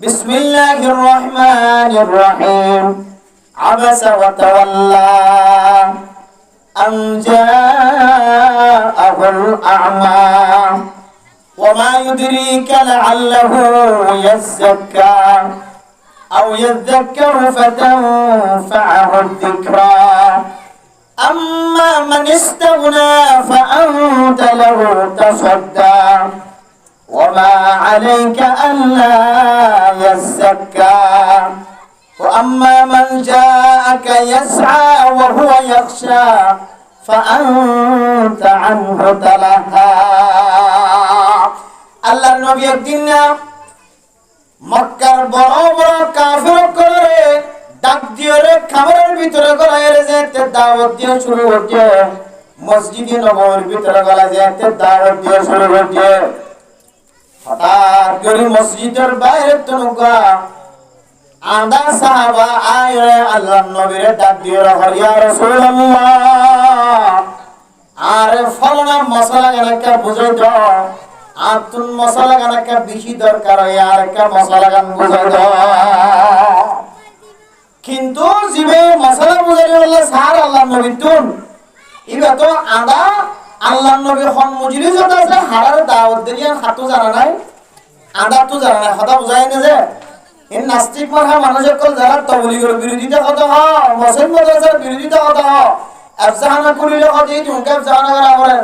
بسم الله الرحمن الرحيم. عبس وتولى أن جاءه الأعمى. وما يدريك لعله يزكى. أو يذكر فتنفعه الذكرى. أما من استغنى فأنت له تصدى وما عليك ألا يزكى وأما من جاءك يسعى وهو يخشى فأنت عنه تلهى আল্লাহর নবী একদিন না মক্কার বড় বড় কাফের করে ডাক দিয়ে রে খাবারের ভিতরে গলায় রে যেতে দাওয়াত দিয়ে শুরু হচ্ছে মসজিদে নবমীর ভিতরে গলায় যেতে দাওয়াত দিয়ে শুরু হচ্ছে করে মসজিদের বাইরে তো নৌকা আদা সাহাবা আয় রে আল্লাহ নবীর ডাক দিয়ে হরিয়া রাসূলুল্লাহ। আরে ফলনা মশলা বুঝাই দাও। মশলা বেশি দরকার হয়, আর একটা মশলা গান বুঝাই দাও। কিন্তু জিবে মশলা বুঝাই বললে সার আল্লাহ নবী তুন। ইবা তো আদা আল্লাহ নবী হন যত আছে, হারার দাওয়াত দিয়ে হাতও জানা নাই আদা তো জানা নাই। কথা বুঝাই না যে এই নাস্তিক মাথা মানুষ সকল যারা তবলিগের বিরোধিতা কথা হ মুসলিম মাদ্রাসার বিরোধিতা কথা হ, আফজাহানা করিলে কথা এই ঠুনকে আফজাহানা করা করে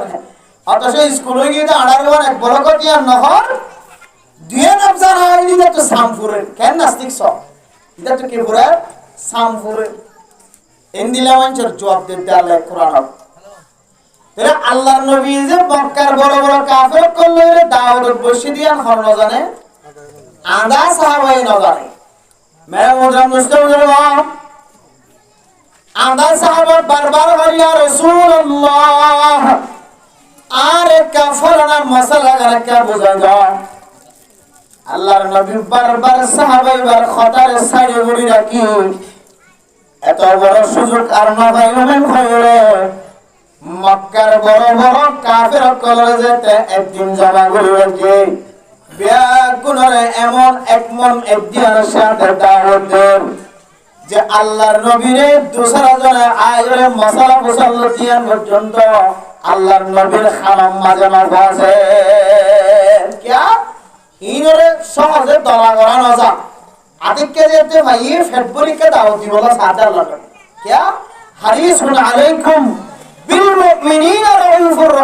অথচ স্কুলে গিয়ে আড়ার বার এক বড় কথা আর নহর দুয়ে আফজাহানা হয়ে দিলে তো সামপুরের কেন নাস্তিক সব এটা তো কে পুরা সামপুরের এন দিলে জবাব আল্লাহ কোরআন। এরা আল্লাহর নবী যে মক্কার বড় বড় কাফের করলে এরা দাওয়াত বসে দিয়ে হর জানে আদা সাহাবাই না জানে মেরা মোজাম মুস্তাফা বললাম আদা সাহাবা বারবার হরিয়া রাসূলুল্লাহ, আর কাফর না মশলা গানকে বুঝা যায়? আল্লাহর নবী বারবার সাহাবাই বার খতার সাইডে বলি রাখি এত বড় সুযোগ আর না ওমেন হয়ে মক্কার বড় বড় কাফের কলেজেতে একদিন জমা করিবে ব্যাগুণরে এমন একমন একদিন সাথে দাওয়াতের যে আল্লাহর নবীরে দুসরা জনে আয়রে মশলা মশলা দিয়ান পর্যন্ত আল্লাহর নবীর খানাম মাঝে মাঝে আছে। কিয়া? ইনরে সহজে দলা করা না যা। আদিককে যেতে ভাই ফেব্রুয়ারিকে দাওয়াত দিব সাদা আল্লাহ কিয়া? হারিসুন আলাইকুম। বিল মুমিনিনা রাউফুর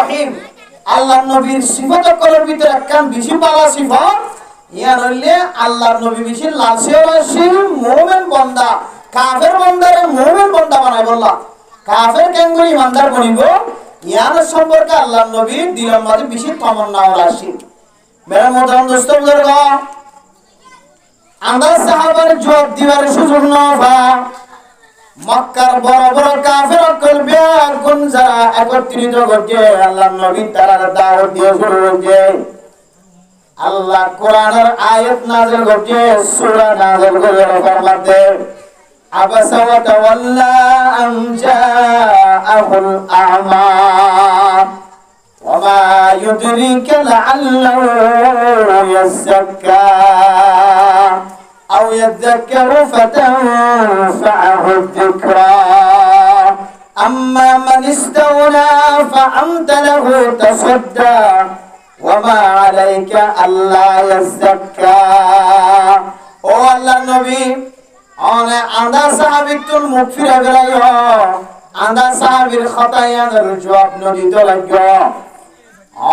নবীর সিফত করার ভিতরে একখান বেশি পালা সিফত ইয়া হইলে আল্লাহর নবী বেশি লালসে মুমিন বান্দা, কাফের বান্দারে মুমিন বান্দা বানাই বললা। কাফের কেঙ্গুলি ইমানদার বনিব, ইয়ার সম্পর্কে আল্লাহর নবী দিলের মাঝে বেশি তমন্না রাশি মেরা মোহতারাম দোস্ত আমরা সাহাবার জবাব দিবার সুযোগ না মক্কার বড় বড় কাফের করবে কোন যারা একত্রিত করছে আল্লাহ নবী তারা দাওয়াত দিয়ে শুরু করছে আল্লাহ কোরআনের আয়াত নাযিল করছে সূরা নাযিল করে ফরমাতে আবাসা ওয়া তাওয়াল্লা আন জাআহুল আ'মা وما يدريك لعله يزكى أو يذكر فتنفعه الذكرى أما من استغنى فأنت له تصدى وما عليك ألا يزكى ও আল্লাহ নবী অনে আদা সাহাবি তুল মুখ ফিরে গেলাই আদা সাহাবির খতায়ানের জবাব নদীতে লাগবে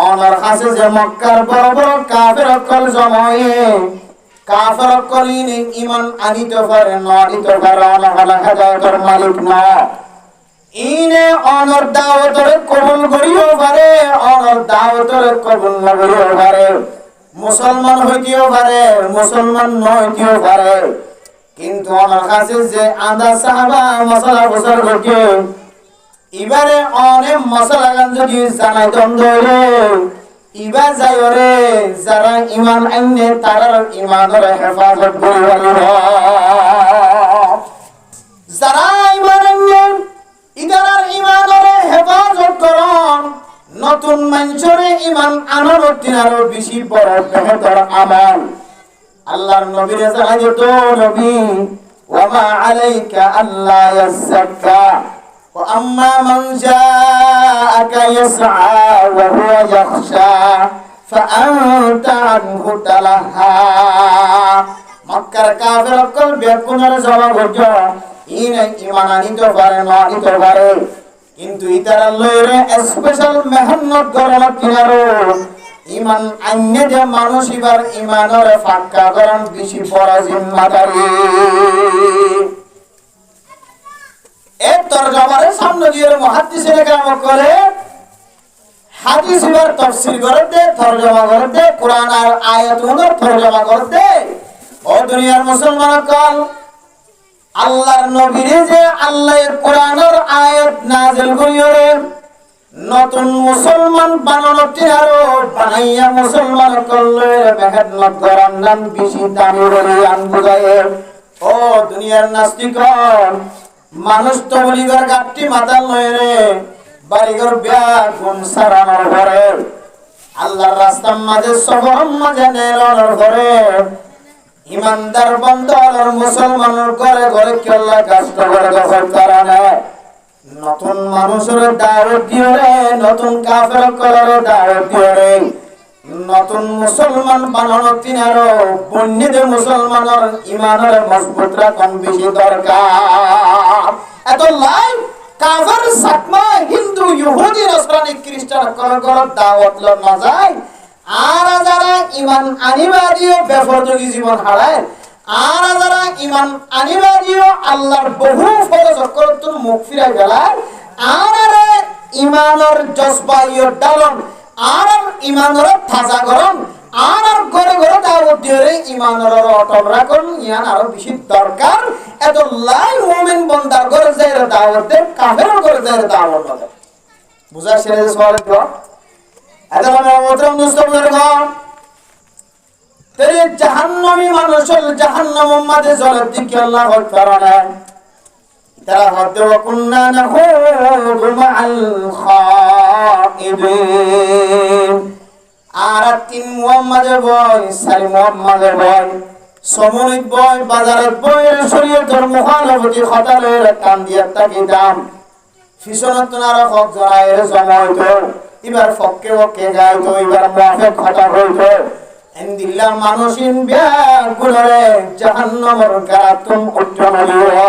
অনার কাছে যে মক্কার বড় বড় কাফের কল জমায়ে কাফের কলিনি ইমান আনিতে পারে ন আনিতে পারে, অনহলা হেদায়তের মালিক ন। ইনে অনর দাওয়াতরে কবুল করিও পারে, অনর দাওয়াতরে কবুল না করিও পারে। মুসলমান হইতেও পারে, মুসলমান নইতেও পারে। কিন্তু আমার কাছে যে আদা সাহাবা মশলা বসর করছে এবারে অনেক মশলা গান যদি জানাই দ্বন্দ্ব রে ইবার যাই রে যারা ইমান আইনে তারার ইমানের হেফাজত করিব যারা ইমান আইনে, ইদারার ইমানের হেফাজত করন, নতুন মানুষরে ইমান আনার দিন আরও বেশি বড় বেহতর আমল। আল্লাহর নবীর জানাই তো নবী ওয়ামা আলাইকা আল্লাহ ইয়াসাক্কা وأما من جاءك يسعى وهو يخشى فأنت عنه تلهى মক্কার কাফের অকল বেকুনের জবাব হইতো ইনে ইমান আনিতে পারে না আনিতে পারে কিন্তু ইতারা লইরে স্পেশাল মেহনত গরম কিনারো ইমান আইনে যে মানুষ ইবার ইমানের ফাক্কা গরম বেশি পড়া জিম্মাদারি এর তরজমারে সামনে দিয়ে মহাদিসের কাম করে। হাদিস এবার তফসিল করতে তরজমা করতে কোরআন আর আয়াত তরজমা করতে ও দুনিয়ার মুসলমান কল, আল্লাহর যে আল্লাহর কোরআনের আয়াত নাজিল করিয়রে নতুন মুসলমান বানানো আরও বানাইয়া মুসলমান করলে মেহনত করার নাম বেশি দামি বলে আন বুঝায় ও দুনিয়ার নাস্তিকন মানুষ তো বলিগর গাঠটি মাথা লয় রে। বাড়িঘর বিয়া গুণ সারানোর ঘরে। আল্লাহর রাস্তার মাঝে সবর মাঝে নেলানোর ঘরে। ইমানদার বন্ধর মুসলমানের ঘরে ঘরে কেল্লা কষ্ট করে দখল করা নতুন মানুষের দাওয়াত দিয়ে নতুন কাফের করার দাওয়াত দিয়ে নতুন মুসলমান বানানো তিনারও বন্যদের মুসলমানের ইমানের মজবুত রাখন বেশি দরকার। এত লাই কাফের সাকমা হিন্দু, ইহুদি, নসরানি, খ্রিস্টান কর কর দাওয়াত ল না যায়। আর যারা ইমান আনিবাদীয় বেফরযোগী জীবন হারায়, আর যারা ইমান আনিবাদীয় আল্লাহর বহু ফরজ করতুন মুখ ফিরাই গেলায় আর ইমানের জজবাইয় ডালন আর ইমানের তাজা গরম, আর আর ঘরে ঘরে দাওয়াত দিয়ে ইমানের অটল রাখুন ইয়ান আরও বেশি দরকার। এত লাই মুমিন বন্দার ঘরে যাই দাওয়াত দে কাফের যাই দাওয়াত দে বুঝা ছেড়ে সওয়াল তো? এত আমরা মোতরম দুস্তমের ঘর। তেরে জাহান্নামী মানুষের জাহান্নাম জলের দিকে আল্লাহ তারা হতে কুন্না খাইদিন আর তিন বয় সারি মুহাম্মাদের বয় সমনিক বয় বাজারের বয় শরীয়তের মহানবতী খতালের কান দিয়ে তাকি দাম ফিসনত নারা হক জনায়ের সময় তো এবার ফক্কে ফক্কে গায় তো এবার মুহাফেক খতা হইতো। এন্দিল্লা মানুষিন ব্যাগুলরে জাহান্নামের গারাতুম উজ্জ্বলিয়া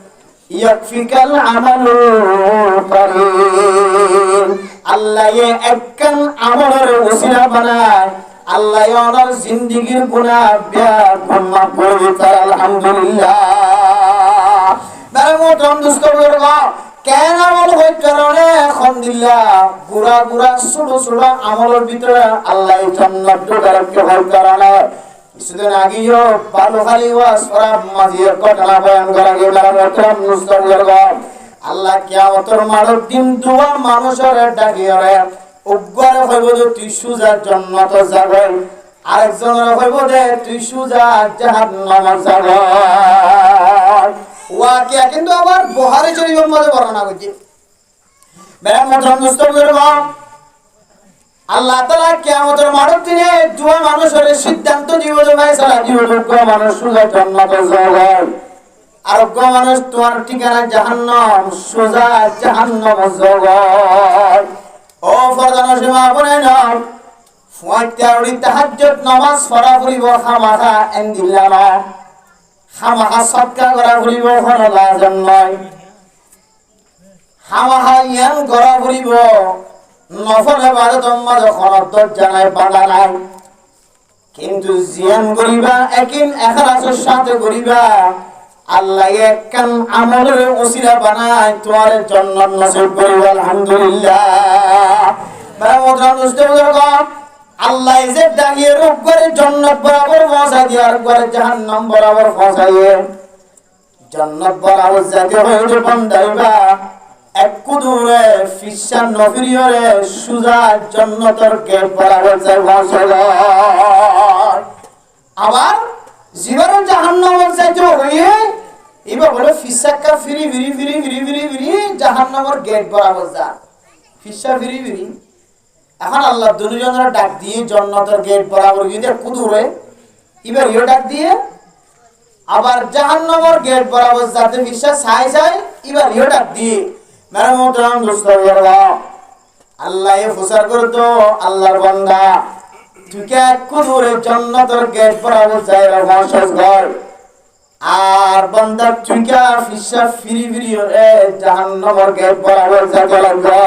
ইয়াকফিকাল আমালু কারীম আল্লাহ একখান আমলের ওসিলা বানায়। আল্লাহ ওনার জিন্দিগির গুণ করে দিতার আলহামদুলিল্লাহ। করব কেন আমল গুড়া গুড়া ছোট ছোট আমলের ভিতরে আল্লাহ জান্নাত কারণে কিছুদিন আগেও বালুখালী ওয়াজ করা মাঝিয়ে ঘটনা বয়ান করা গেল মোটন দুষ্ট করব আল্লাহ কিয়ামতের মারক দিন দুয়া মানুষের ডাকিয়রে উগ্র হইব যে তুই সুজার জন্য তো যাবে। আরেকজনের হইব যে তুই সুজা জাহান্নাম যাবে। ওয়াকিয়া কিন্তু আবার বহারি শরীফের মধ্যে বর্ণনা করছি। বেড়া মতন দুষ্ট করব আল্লাহ তালা কিয়ামতের মারক দিনে দুয়া মানুষের সিদ্ধান্ত দিব ভাই সারা দিব যোগ্য মানুষ সুজা জন্নত যাবে আরোগ্য মানুষ তোমার ঠিকানা জাহান্নাম সোজা জাহান্নাম জগৎ ও ফরদান সীমা বলে নাম ফুয়াইতাউরি তাহাজ্জুদ নামাজ পড়া ফুরিব খামাখা এন্দিল্লা না খামাখা সৎকা করা লাজন নয় খামাখা ইয়ান করা ফুরিব নফলে বারে তোমার খনত জানায় বাধা নাই, কিন্তু জিয়ান করিবা, একিন এখলাসের সাথে করিবা, আল্লাহ একখান আমলের ওসিলা বানায়, তোমার জন্য নসিব করিব, আলহামদুলিল্লাহ। আল্লাহ যে ডাকিয়ে রূপ করে জন্নত বরাবর পৌঁছাই দিয়ে, আর করে জাহান্নাম বরাবর পৌঁছাইয়ে জন্নত বরাবর যাতে হইতে বন্ধাইবা। এক কুদুরে ফিসার নফিরিয়রে সুজা জন্নতর গেট বরাবর যাই আবার জীবন জাহান্নামের যাইতে হইয়ে এবার বলে ফিসাক্কা ফিরি ফিরি ফিরি ফিরি ফিরি ফিরি জাহান্নামের গেট বরাবর যা ফিসা ফিরি ফিরি। এখন আল্লাহ দুজনের ডাক দিয়ে জন্নতের গেট বরাবর গিয়ে কুদুরে এবার ইয়ে ডাক দিয়ে আবার জাহান্নামের গেট বরাবর যাতে বিশ্বাস ছাই যায় এবার ইয়ে ডাক দিয়ে মেরা মোহতারাম দোস্ত আল্লাহ ফুসার করতো, আল্লাহর বান্দা। তুই কে কুদুরে জন্নতের গেট বরাবর যাই মহাশাস ঘর। আর বান্দা তুই কে ফিসা ফিরি ফিরি রে জাহান্নামের গেট বরাবর যাইতে লাগবে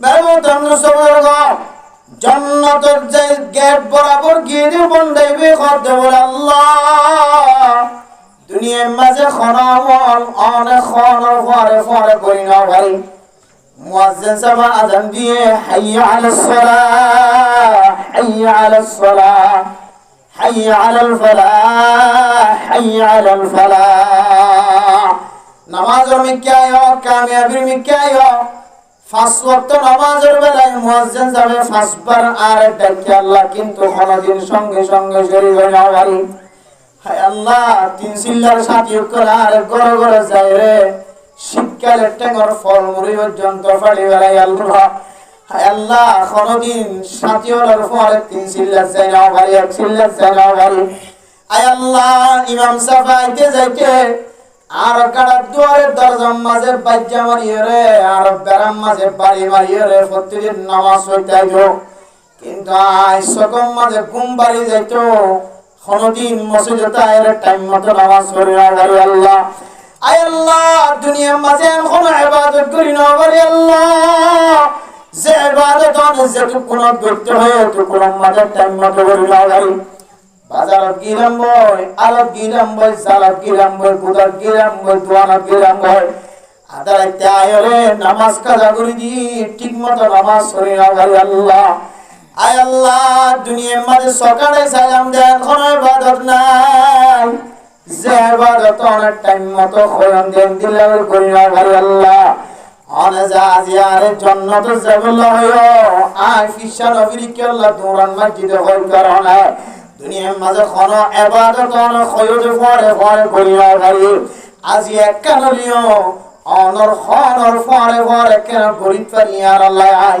মেরা মোহতারাম দোস্ত জন্নতের যে গেট বরাবর গিয়ে বন্ধাইবে করতে বলে আল্লাহ। দুনিয়ার মাঝে খনামল অনেক খনর ফরে ফরে করি না ভাই মুয়াজ্জিন সাহেব আজান দিয়ে, হাইয়া আলাস সালাহ হাইয়া আলাস সালাহ হাইয়া আলাল ফালাহ হাইয়া আলাল ফালাহ নামাজের মিক্কায় কামিয়াবির মিক্কায় পাঁচ ওয়াক্ত নামাজের বেলায় মুয়াজ্জিন যাবে পাঁচবার আর ডাকে আল্লাহ কিন্তু কোনদিন সঙ্গে সঙ্গে শরীর হয় না হায় আল্লাহ, তিন সিল্লার সাথী করে আর গড় গড় যায় রে। ফল মুড়ি পর্যন্ত ফাড়ি বেড়াই আল্লাহ। হায় আল্লাহ, কোনদিন তিন সিল্লার যায় না বাড়ি এক সিল্লার যায় না বাড়ি আয় আল্লাহ, ইমাম সাফাইতে যাইতে আর কাড়া দুয়ারের দরজার মাঝে বাজ্যা মারিয়ে রে, আর বেড়াম মাঝে বাড়ি মারিয়ে রে, প্রতিদিন নামাজ হইতে কিন্তু আই সকম মাঝে ঘুম বাড়ি যাইতো। কোনদিন মসজিদে তাইরে টাইম মতো নামাজ পড়ি না বাড়ি আল্লাহ। আয় আল্লাহ, দুনিয়ার মাঝে এখন ইবাদত করি না বাড়ি আল্লাহ। যে ইবাদত অনেক যেটুকুন করতে হয়, এটুকুন মাঝে টাইম মতো করি না বাড়ি বাজারত গিরাম বই আলত গিরাম বই সালাত গিরাম বই কুদার গিরাম বই দোয়ানত গিরাম বই আদালতে আয়রে নামাজ কাজা করে দি ঠিক মতো নামাজ পড়ি না আল্লাহ। আয় আল্লাহ, দুনিয়ার মাঝে সকালে সালাম দেন কোন ইবাদত নাই। যে ইবাদত অনেক টাইম মতো খয়ন দেন দিল্লার করি না ভাই আল্লাহ। অনেজা আজিয়ারে জন্নত যাবুল্লাহ হইও। আয় ফিশা নবীর কে আল্লাহ দৌড়ান মসজিদে হই কারণে দুনিয়ার মাঝে কোন এবাদত কোন খয়ুদ পরে পরে করিয়া পারি আজি এক কানলিও অনর খনর পরে পরে কেন গরিব পারি আর আল্লাহ আই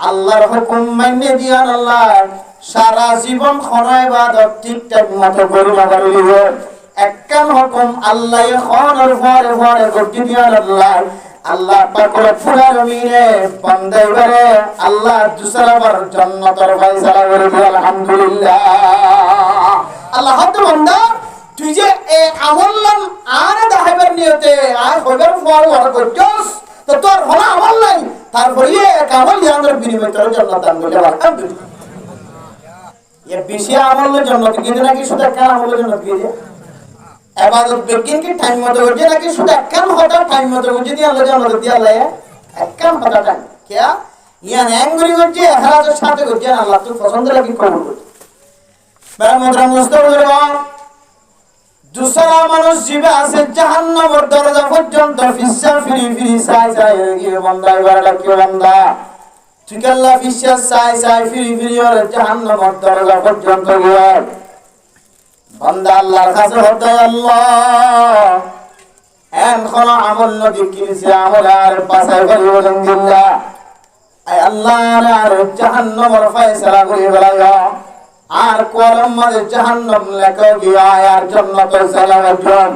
আল্লাহর হুকুম মাইনে দিয়ান আল্লাহ সারা জীবন খনায় বাদত ঠিকঠাক মতো করি লাগারি দিব। একখান হুকুম আল্লাহ খনের পরে পরে করতে দিয়ান আল্লাহ আল্লাহ পাকরে ফুলা জমিনে বান্দাই বারে আল্লাহ দুসরাবার জান্নাতের ফয়সালা করে দিল আলহামদুলিল্লাহ। আল্লাহ হতে বান্দা, তুই যে এ আমল্লাম আর দাহাইবার নিয়তে আর হইবার ফল ওর করছস তো তোর হলো আমল নাই। তারপরে এক আমল ইয়াঙ্গর বিনিময় তোর জান্নাত দান করলে আলহামদুলিল্লাহ এ বেশি আমলের জান্নাত কিন্তু নাকি শুধু একটা আমলের জান্নাত গিয়ে এবাদত বেকিন কি টাইম মতো করছে নাকি শুধু একখান হতা টাইম মতো করছে দিয়ে আল্লাহ জানো দিয়ে আল্লাহ একখান হতা টাইম কেয়া ইয়ান অ্যাঙ্গুলি করছে হেরাজের সাথে করছে আল্লাহ তোর পছন্দ লাগি কবুল করছে বেড়া মদ্রা মুস্ত করব দুসরা মানুষ জীবে আছে, জাহান্নামের দরজা পর্যন্ত ফিসা ফিরি ফিরি চাই চাই গিয়ে বন্ধা? এবার কি বন্ধা? ঠিক আল্লাহ ফিসা চাই চাই ফিরি ফিরি ওরে জাহান্নামের দরজা পর্যন্ত গিয়ে। বান্দা আল্লাহর কাছে হতে আল্লাহ। এখন আমল নদী কিনছে আমল আর পাশায় করি আলহামদুলিল্লাহ আয় আল্লাহ, আর জাহান্নামের ফয়সালা করি বেলায় আর কলম মাঝে জাহান্নাম লেখা গিয়া আর জান্নাতের সালামের জন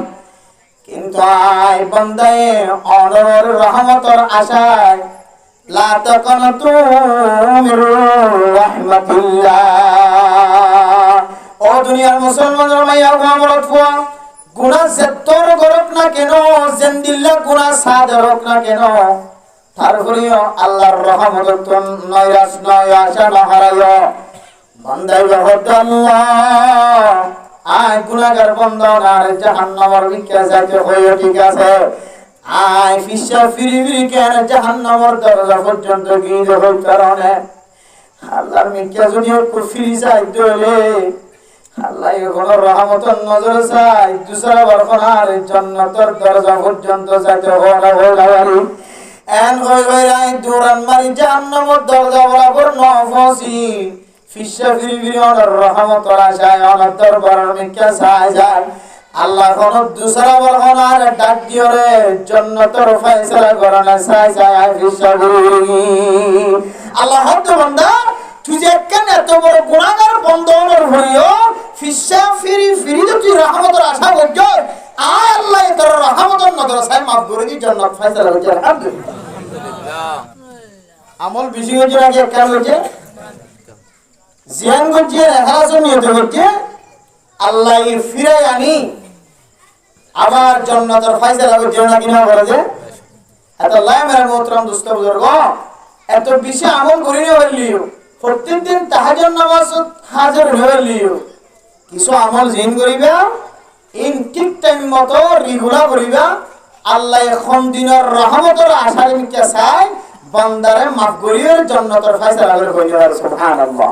কিন্তু আয় বান্দায় অনর রহমতর আশায়, লা তাকানাতু মির রাহমাতিল্লাহ। ও দুনিয়ার মুসলমানের মাইয়া আমলত ফুয়া যেতর করক না কেন, জেন্দিল্লা গুণা সাদর না কেন তারপরেও আল্লাহর রহমত নৈরাশ নয়, আশা না হারাইও বান্দাই বহুত আল্লাহ। আয় গুনাহগার বন্ধ আর জাহান্নামের ভিক্ষা যাইতে ঠিক আছে? আয় ফিসা ফিরি ফিরি কেন জাহান্নামের দরজা পর্যন্ত গিয়ে হই কারণে আল্লাহর মিথ্যা যদি ফিরি যাই দলে আল্লাহ এখনও রহমতের নজর চাই দুসরা বরকনার জন্নতর দরজা পর্যন্ত যাইতে হওয়া হইলাবারি এন হই হই রাই দুরান মারি জাহান্নামের দরজা বরাবর নফসি। চাই আল্লাহ কোন দুসরা ডাক দিও রে জন্নতর ফয়সালা করনে চাই যায় ফিসা ফিরি ফিরি আল্লাহ হত তুই যে কেন এত বড় গুণাগার বন্ধনের হইও ফিসা ফিরি ফিরি তো তুই রহমতের আশা করছ আল্লাহ তোর রহমতের নজর সাই মাফ করে দি জান্নাত ফয়সালা আলহামদুলিল্লাহ আমল বেশি কেন জিয়ান করছে হেলাসন নিয়ত করছে আল্লাহ আনি। আবার জন্নতের ফয়সালা করছে নাকি না বলে যে? এত মোহতরম বুজুর্গ, এত বেশি আমল করি হইলিও। প্রত্যেকদিন তাহাজর নামাজ হাজার হইলিও। কিছু আমল জিন করিবা, ইন ঠিক টাইম মতো রেগুলার করিবা। আল্লাহ এখন দিনের রহমতের মিকে চাই, বান্দারে মাফ করিয়ে জন্নতর ফাইসালা করে কইলে আর সুবহানাল্লাহ।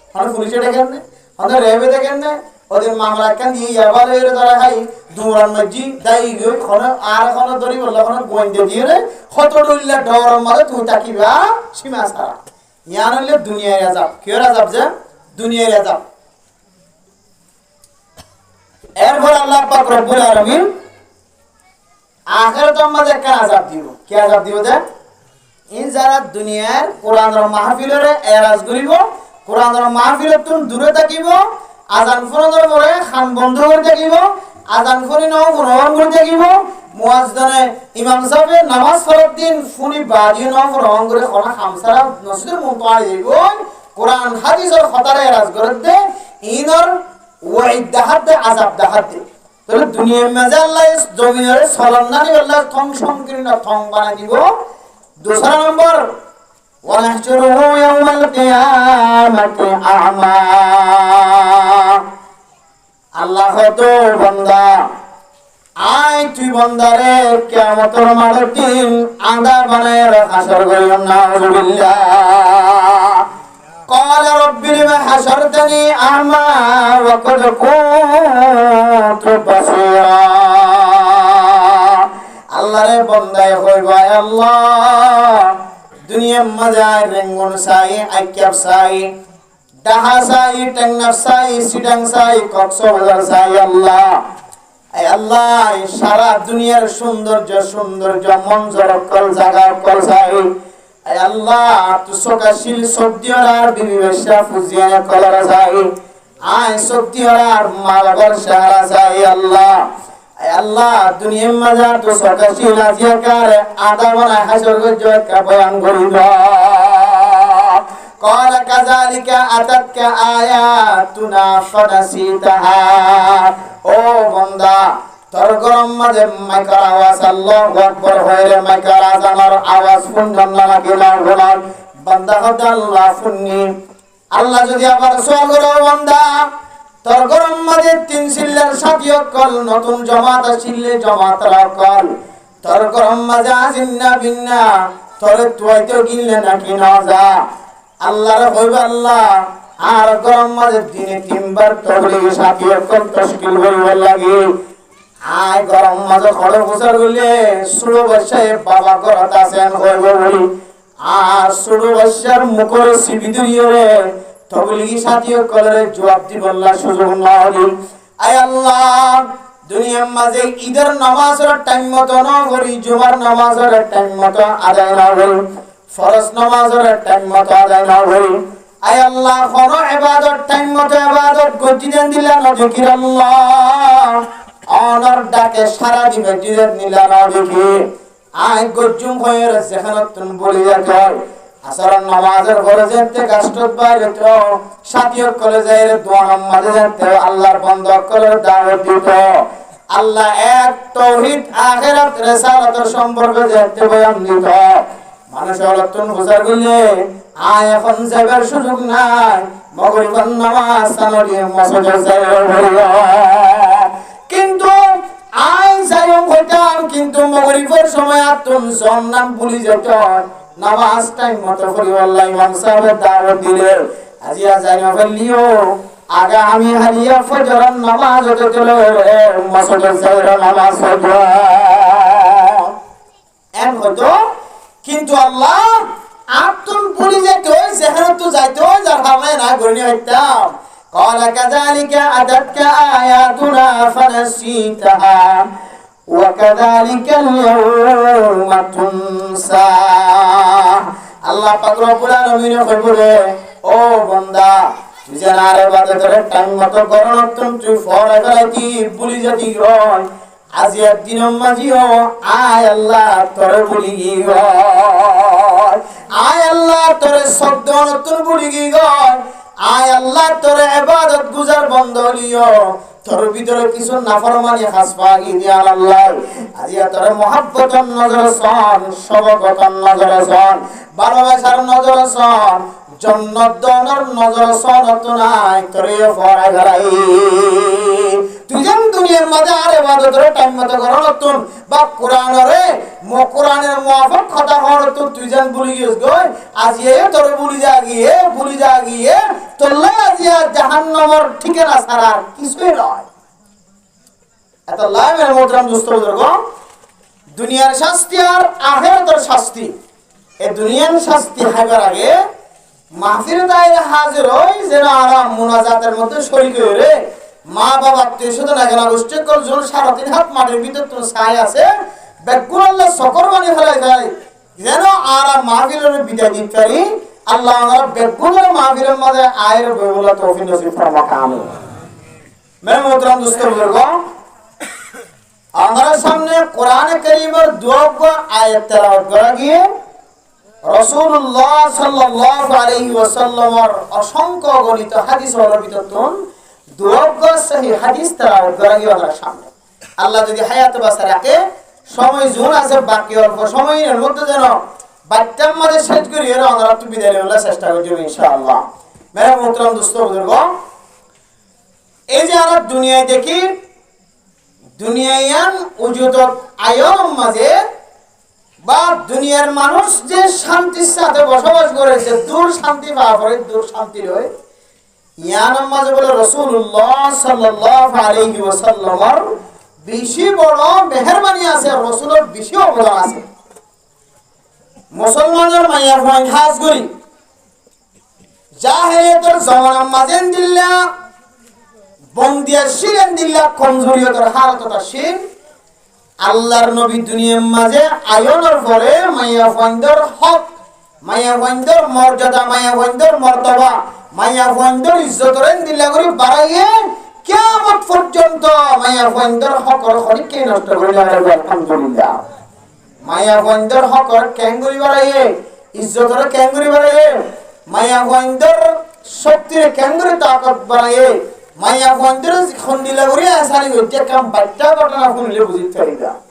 মানে পুলিশে ডেকেন না আমাদের রেবে দেখেন। না ওদের মামলা কেন দিয়ে যাবার এর ধরা খাই দৌড়ান মাঝি দাই গই খন আর খন ধরি বললে খন গোয়েন্দা দিয়ে রে কত ডলিলা ডর মারে তুই তাকিবা সীমা সারা ইয়ান হইলে দুনিয়ায় আজাব কেউ আজাব যে? দুনিয়ায় আজাব এরপর আল্লাহ পাক রব্বুল আলামিন আখিরাত আমাদের একটা আজাব দিব? কি আজাব দিব যে ইন যারা দুনিয়ার কোরআনের মাহফিলের এরাজ করিব কোরআনর মাহফিলত দূরে থাকিব, আজান ফোরণর পরে খান বন্ধ করে থাকিব, আজান ফোরিন গ্রহণ করে থাকিব। মুয়াজদানে ইমাম সাহেবে নামাজ ফরত দিন ফুনি বাদিয়ে নাও গ্রহণ করে খরা খামসারা মসজিদের মুমতাই দিব কোরআন, হাদিসর খতারে রাজ করে দে, ইনর ওয়াইদ দাহাত দে আজাব দাহাত তাহলে দুনিয়ার মাঝে আল্লাহ জমিনের সলন্নানি আল্লাহ থং সংকীর্ণ থং বানা দিব। দোসরা নম্বর ونحشره يوم القيامة أعمى আল্লাহ তো বন্দা আয় তুই বন্দারে কেমতর মাঠের দিন আদা বানায় হাসর করিও না قال رب لما حشرتني أعمى وقد كنت بصيرا আল্লাহরে বন্দায় হইবাই আল্লাহ দুনিয়ার মাজায় রেঙ্গন সাই আইক্যাপ সাই ডাহা সাই, টেঙ্গার সাই, সিডাং সাই, কক্সবাজার সাই, আল্লাহ। এই আল্লাহ সারা দুনিয়ার সৌন্দর্য সৌন্দর্য মঞ্জর কল জাগা কল সাই। এই আল্লাহ তুসকাশীল সদ্যরার বিবিবেশা ফুজিয়া কলার সাই। আয় সদ্যরার মালাগর সারা সাই, আল্লাহ। আল্লাহ দুনিয়ার মাঝার তো সকাশি রাজিয়া কারে আদা বনা হাসর গজ্জ কা বয়ান করিব قال كذلك أتتك آياتنا فنسيتها ও বন্দা তোর গরম মাঝে মাইকার আওয়াজ আল্লাহ আকবার হইরে মাইকার আজানোর আওয়াজ শুনজন না নাকি লাভ হলাম বান্দা হতে আল্লাহ শুননি আল্লাহ যদি আবার সোয়াল করো বান্দা তোর গরম মাঝে তিন সিল্লার সাথী কল নতুন জমাত আসিলে কল তোর গরম মাজা জিন্না বিন্না তোর তুয়াইতে কিনলে নাকি না যা। আল্লাহর হইব আল্লাহ, আর গরম মাঝে দিনে তিনবার তবলিগ লাগে। আয় গরম মাঝে খড় বছর গলে সুড়ো বর্ষায় বাবা ঘরত আছেন হইব বলি। আর সুড়ো বর্ষার মুখর সিবি দুইরে তবলিগি সাথী কলরে জবাব দিবল্লা সুযোগ না হলি আয় আল্লাহ, দুনিয়ার মাঝে ঈদের নামাজের টাইম মতো না করি, জুমার নামাজের টাইম মতো আদায় না করি, ফরজ নামাজের টাইম মতো আদায় না করি। আয় আল্লাহ কোন ইবাদত টাইম মতো ইবাদত গতি দেন দিলা না জিকির আল্লাহ। অনর ডাকে সারা দিবে দিলেন নিলা না দেখি আয় গজ্জুম হয়ে যেখানে তুমি বলি যাতে আসর নামাজের বাইরে তো। দোয়া আল্লাহর বন্ধ করে দিত। আল্লাহ এক আখিরাত রিসালাতের সম্পর্কে বয়ান দিত। গেলে আয় এখন যাবার সুযোগ নাই। মগরিবার নামাজ মসজিদে কিন্তু আই যাইম হইতাম, কিন্তু মগরিবের সময় আতুন জন নাম ভুলি যেত নামাজ টাইম মতো করি আল্লাহ ইমাম সাহেবের দাওয়াত দিলে আজিয়া যাইম ফেললিও আগে আমি হারিয়া ফজরের নামাজ হতে চলে মসজিদের যাইরা নামাজ হতো এম হতো কিন্তু আল্লাহ আতুন ভুলি যেত যেখানে তো যাইতো যার ভাবনায় না গড়নি হইতাম قال كذلك أتتك آياتنا فنسيتها وكذلك اليوم تنسى আল্লাহ পাক রব্বুল আলামিন কইবরে ও বান্দা তুই যেন আরে বাদে তোর টাইম মতো করণ তুই ফরে ফেলাইতি ভুলি যাতি রয় আজি একদিন মাঝিও আয় আল্লাহ তোর ভুলি গি গয় আয় আল্লাহ তোর শব্দ নতুন ভুলি গি গয় আয় আল্লাহ তোর ইবাদত গুজার বন্ধ লিও তোর ভিতরে কিছু নাফরমানি হাসবা গি দিয়া আল্লাহ আজিয়া তোর মহাব্বতন নজর সন সবগতন নজর সন ভালোবাসার নজর সন জন্নত দনর নজর সন তো নাই, তোরে তুই যেন দুনিয়ার মাঝে আর ইবাদতের টাইম মতো করো নতুন, বা কোরআনরে কোরআনের মুআফাক কথা হর তো তুই যেন ভুলি গিয়েছ গই আজিয়ে তোর ভুলি যা গিয়ে, ভুলি যা গিয়ে তোল্লাই আজিয়া জাহান্নামের ঠিকানা ছাড়া আর কিছুই নয়। এত বুজুর্গ দুনিয়ার শাস্তি আর শাস্তি। এই দুনিয়ার শাস্তি হাইবার আগে মাহফিল দায় হাজির হই যেন আরাম মুনাজাতের মধ্যে শরীর হয়ে মা বাবা আত্মীয় স্বজন এখানে গোষ্ঠী করজন সারা তিন হাত মাটির ভিতর তোর ছাই আছে। আল্লাহ সকর মানি ফেলাই যায়। যেন আরাম মাহফিলের বিদায় দিতে আল্লাহ আমার বেগুনের মাহফিলের মাঝে আয়ের তৌফিক নসিব মেরে দুস্থ বুজুর্গ আমাদের সামনে কোরআনে করিমের দুয়াগ্য আয়াত তেলাওয়াত করা গিয়ে রাসূলুল্লাহ সাল্লাল্লাহু আলাইহি ওয়াসাল্লামের অসংখ্য গণিত হাদিস হল বিততুন দুয়াগ্য সহি হাদিস তেলাওয়াত করা গিয়ে আমাদের সামনে। আল্লাহ যদি হায়াত বাসা রাখে সময় জোন আছে, বাকি অল্প সময়ের মধ্যে যেন বাচ্চার করি এর একটু বিদায় নেওয়ার চেষ্টা করছি ইনশাআল্লাহ। মেরা বুজুর্গ, এই যে আমরা দুনিয়ায় দেখি দুনিয়ায়ান মাঝে বা দুনিয়ার মানুষ যে শান্তির সাথে বসবাস করেছে দূর শান্তি পাওয়া পরে দূর শান্তি রয়ে ইয়ান মাঝে বলে রসুল্লাহ সাল্লাল্লাহু আলাইহি ওয়াসাল্লামর বেশি বড় মেহেরবানি আছে, রসুলের বেশি অবদান আছে। মুসলমানের মাইয়া ভয় খাস করি। জাহেলিয়াতের জমানার মাঝেন দিল্লা বন্দিয়া শিলেন দিল্লা, কমজোরিয়তের হালতটা শিল আল্লাহর নবী দুনিয়ার মাঝে আয়নের পরে মাইয়া ফাইন্দর হক, মাইয়া ফাইন্দর মর্যাদা, মাইয়া ফাইন্দর মর্তবা, মাইয়া ফাইন্দর ইজ্জতরেন দিল্লা করে বাড়াইয়ে কিয়ামত পর্যন্ত মায়া ফাইন্দর হকর হরিকে নষ্ট করে আলহামদুলিল্লাহ। মায়া ফাইন্দর হকর ক্যাঙ্গুরি বাড়াইয়ে ইজ্জতর ক্যাঙ্গুরি বাড়াইয়ে মায়া ফাইন্দর শক্তির ক্যাঙ্গুরি তাকত বাড়াইয়ে মায়া ফন্দির খন্ডিলা করে আসারি হইতে কাম বাচ্চা ঘটনা শুনলে বুঝিতে পারি